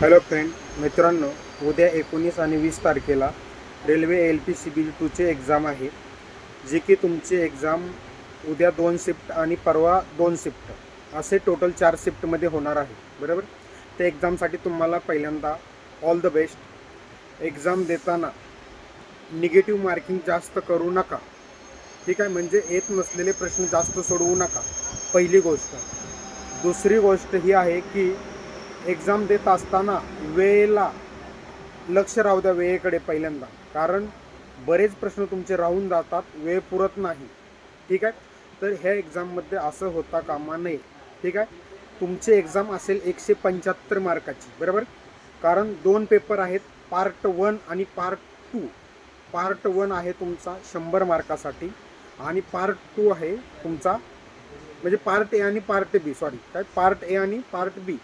Hello friend मित्रांनो उद्या एकोणीस आणि वीस तारखेला railway L P C B टूचे exam आहे. जे की तुमची एक्झाम उद्या दोन शिफ्ट आणि परवा दोन शिफ्ट असे टोटल चार शिफ्टमध्ये होणार आहे. बरोबर? त्या एक्झामसाठी तुम्हाला पहिल्यांदा ऑल द बेस्ट एक्झाम देताना निगेटिव्ह मार्किंग जास्त करू नका. ठीक आहे? म्हणजे येत नसलेले प्रश्न जास्त सोडवू नका. पहिली गोष्ट. दुसरी गोष्ट ही आहे की एक्झाम देत असताना वेळेला लक्ष राहू द्या वेळेकडे पहिल्यांदा. कारण बरेच प्रश्न तुमचे राहून जातात वेळ पुरत नाही. ठीक आहे? तर ह्या एक्झाममध्ये असं होता कामा नये. ठीक आहे? तुमची एक्झाम असेल एकशे पंच्याहत्तर मार्काची. बरोबर? कारण दोन पेपर आहेत पार्ट वन आणि पार्ट टू. पार्ट वन आहे तुमचा शंभर मार्कासाठी आणि पार्ट टू आहे तुमचा म्हणजे पार्ट ए आणि पार्ट बी सॉरी काय? पार्ट ए आणि पार्ट बी.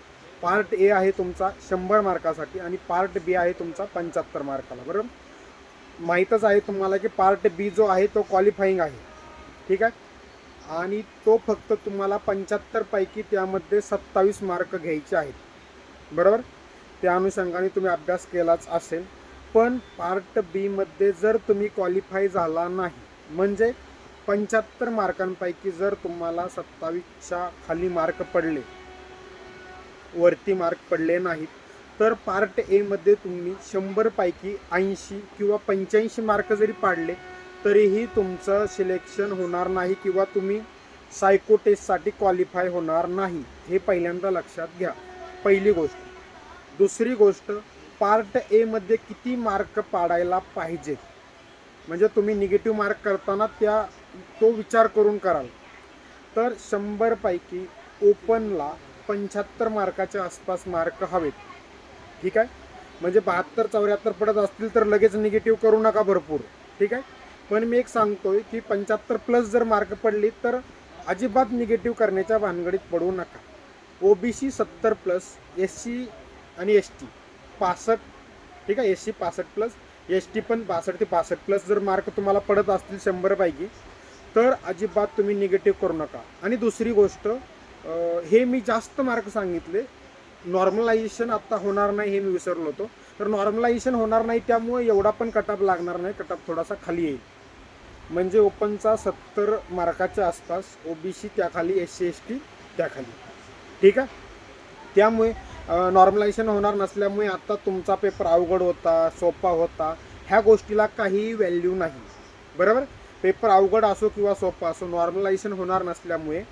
पार्ट ए आहे तुमचा शंभर मार्कासाठी आणि पार्ट बी आहे तुमचा पंच्याहत्तर मार्काला बरोबर? माहीतच आहे तुम्हाला की पार्ट बी जो आहे तो क्वालिफाईंग आहे. ठीक आहे? आणि तो फक्त तुम्हाला पंच्याहत्तरपैकी त्यामध्ये सत्तावीस मार्क घ्यायचे आहेत. बरोबर? त्या अनुषंगाने तुम्ही अभ्यास केलाच असेल. पण पार्ट बीमध्ये जर तुम्ही क्वालिफाय झाला नाही म्हणजे पंच्याहत्तर मार्कांपैकी जर तुम्हाला सत्तावीसच्या खाली मार्क पडले वरती मार्क पडले नाहीत. तर पार्ट एमध्ये तुम्ही शंभरपैकी ऐंशी किंवा पंच्याऐंशी मार्क जरी पाडले तरीही तुमचं सिलेक्शन होणार नाही किंवा तुम्ही सायको टेस्टसाठी क्वालिफाय होणार नाही. हे पहिल्यांदा लक्षात घ्या. पहिली गोष्ट. दुसरी गोष्ट पार्ट एमध्ये किती मार्क पाडायला पाहिजेत? म्हणजे तुम्ही निगेटिव्ह मार्क करताना त्या तो विचार करून कराल. तर शंभरपैकी ओपनला पंच्याहत्तर मार्काच्या आसपास मार्क हवेत. ठीक आहे? म्हणजे बहात्तर चौऱ्याहत्तर पडत असतील तर लगेच निगेटिव्ह करू नका भरपूर. ठीक आहे? पण मी एक सांगतोय की पंच्याहत्तर प्लस जर मार्क पडली तर अजिबात निगेटिव्ह करण्याच्या भानगडीत पडू नका. ओ बी सी सत्तर प्लस एस सी आणि एस टी पासष्ट. ठीक आहे? एस सी पासष्ट प्लस एस टी पण बासष्ट ते पासष्ट प्लस जर मार्क तुम्हाला पडत असतील शंभरपैकी तर अजिबात तुम्ही निगेटिव्ह करू नका. आणि दुसरी गोष्ट हे मी जास्त मार्क सांगितले. नॉर्मलायझेशन आत्ता होणार नाही हे मी विसरलो होतो. तर नॉर्मलायझेशन होणार नाही त्यामुळे एवढा पण कटअप लागणार नाही. कटअप थोडासा खाली येईल. म्हणजे ओपनचा सत्तर मार्काच्या आसपास ओ बी सी त्याखाली एस सी एस टी त्याखाली ठीक आहे? त्यामुळे नॉर्मलायझेशन होणार नसल्यामुळे आत्ता तुमचा पेपर अवघड होता सोपा होता. ह्या गोष्टीला काहीही व्हॅल्यू नाही. बरोबर? पेपर अवघड असो किंवा सोपा असो नॉर्मलायझेशन होणार नसल्यामुळे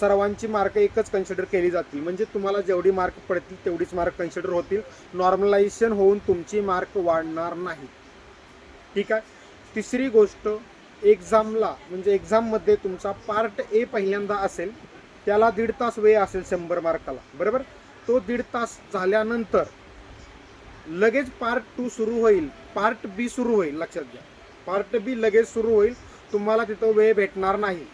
सर्वांची मार्क एकच कन्सिडर केली जातील. म्हणजे तुम्हाला जेवढी मार्क पडतील तेवढीच मार्क कन्सिडर होतील. नॉर्मलायझेशन होऊन तुमची मार्क वाढणार नाही. ठीक आहे? तिसरी गोष्ट एक्झामला म्हणजे एक्झाममध्ये तुमचा पार्ट ए पहिल्यांदा असेल त्याला दीड तास वेळ असेल शंभर मार्काला. बरोबर? तो दीड तास झाल्यानंतर लगेच पार्ट टू सुरू होईल. पार्ट बी सुरू होईल. लक्षात घ्या. पार्ट बी लगेच सुरू होईल. तुम्हाला तिथं वेळ भेटणार नाही.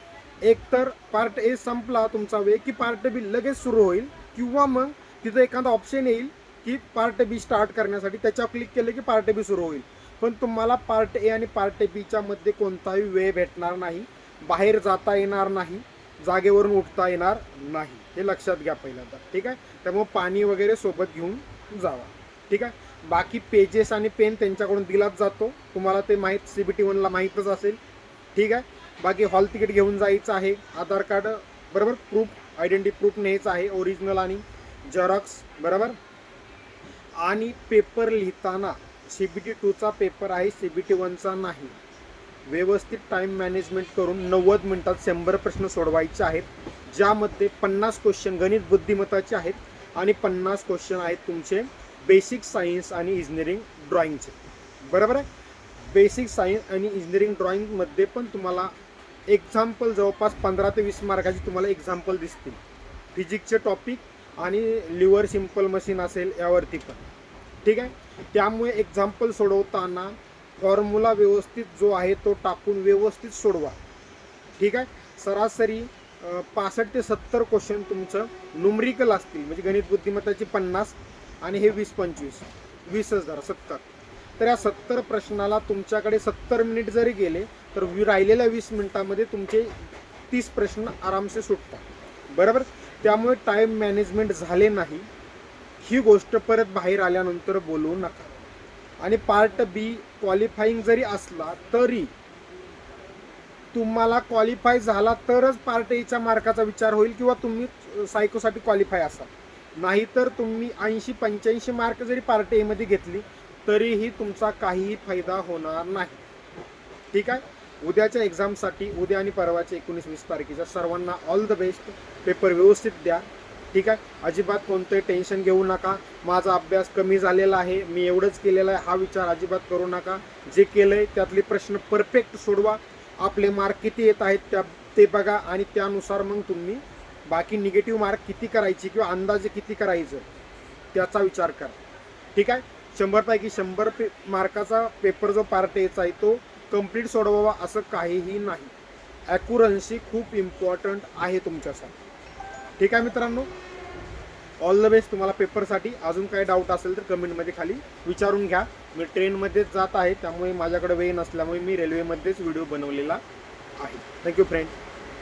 एकतर पार्ट ए संपला तुमचा वेळ की पार्ट बी लगेच सुरू होईल किंवा मग तिथं एखादा ऑप्शन येईल की पार्ट बी स्टार्ट करण्यासाठी त्याच्यावर क्लिक केलं की पार्ट बी सुरू होईल. पण तुम्हाला पार्ट ए आणि पार्ट बीच्या मध्ये कोणताही वेळ भेटणार नाही बाहेर जाता येणार नाही जागेवरून उठता येणार नाही. हे लक्षात घ्या पहिल्यांदा ठीक आहे? त्यामुळे पाणी वगैरे सोबत घेऊन जावा ठीक आहे? बाकी पेजेस आणि पेन त्यांच्याकडून दिलाच जातो. तुम्हाला ते माहीत सी बी टी वनला माहीतच असेल ठीक आहे? बाकी हॉल तिकीट घेऊन जायचं आहे. आधार कार्ड बरोबर? प्रूफ आयडेंटिटी प्रूफ न्यायचं आहे ओरिजिनल आणि झेरॉक्स बरोबर? आणि पेपर लिहिताना सी बी टी टूचा पेपर आहे सी बी टी वनचा नाही. व्यवस्थित टाईम मॅनेजमेंट करून नव्वद मिनटात शंभर प्रश्न सोडवायचे आहेत. ज्यामध्ये पन्नास क्वेश्चन गणित बुद्धिमत्ताचे आहेत आणि पन्नास क्वेश्चन आहेत तुमचे बेसिक सायन्स आणि इंजिनिअरिंग ड्रॉइंगचे बरोबर आहे? बेसिक सायन्स आणि इंजिनिअरिंग ड्रॉइंगमध्ये पण तुम्हाला एक्झाम्पल जवळपास पंधरा ते वीस मार्काची तुम्हाला एक्झाम्पल दिसतील. फिजिक्सचे टॉपिक आणि लिव्हर सिंपल मशीन असेल यावरती पण. ठीक आहे? त्यामुळे एक्झाम्पल सोडवताना फॉर्म्युला व्यवस्थित जो आहे तो टाकून व्यवस्थित सोडवा. ठीक आहे? सरासरी पासष्ट ते सत्तर क्वेश्चन तुमचं नुमरिकल असतील. म्हणजे गणित बुद्धिमत्ताची पन्नास आणि हे वीस पंचवीस. वीस हजार सत्तर. तर या सत्तर प्रश्नाला तुमच्याकडे सत्तर मिनिट जरी गेले तर वि- राहिलेल्या वीस मिनिटामध्ये तुमचे तीस प्रश्न आरामसे सुटतात. बरोबर? त्यामुळे टाईम मॅनेजमेंट झाले नाही. ही गोष्ट परत बाहेर आल्यानंतर बोलू नका. आणि पार्ट बी क्वालिफाईंग जरी असला तरी तुम्हाला क्वालिफाय झाला तरच पार्ट एच्या मार्काचा विचार होईल किंवा तुम्ही सायकोसाठी क्वालिफाय असाल. नाहीतर तुम्ही ऐंशी पंच्याऐंशी मार्क जरी पार्ट एमध्ये घेतली तरीही तुमचा काहीही फायदा होणार नाही. ठीक आहे? उद्याच्या एक्झामसाठी उद्या आणि परवाच्या एकोणीस वीस तारखेच्या सर्वांना ऑल द बेस्ट पेपर व्यवस्थित द्या. ठीक आहे? अजिबात कोणतंही टेन्शन घेऊ नका. माझा अभ्यास कमी झालेला आहे. मी एवढंच केलेलं आहे. हा विचार अजिबात करू नका. जे केलं आहे त्यातले प्रश्न परफेक्ट सोडवा. आपले मार्क किती येत आहेत त्या ते बघा आणि त्यानुसार मग तुम्ही बाकी निगेटिव्ह मार्क किती करायची किंवा अंदाजे किती करायचं त्याचा विचार करा. ठीक आहे? शंभरपैकी शंभर पे मार्काचा पेपर जो पार्ट एचा आहे तो कंप्लीट सोडवावा असं काहीही नाही. ॲक्युरन्सी खूप इम्पॉर्टंट आहे तुमच्यासाठी. ठीक आहे मित्रांनो? ऑल द बेस्ट तुम्हाला पेपरसाठी अजून काही डाऊट असेल तर कमेंटमध्ये खाली विचारून घ्या. मी ट्रेनमध्येच जात आहे त्यामुळे माझ्याकडे वेळ नसल्यामुळे मी रेल्वेमध्येच व्हिडिओ बनवलेला आहे. Thank you friend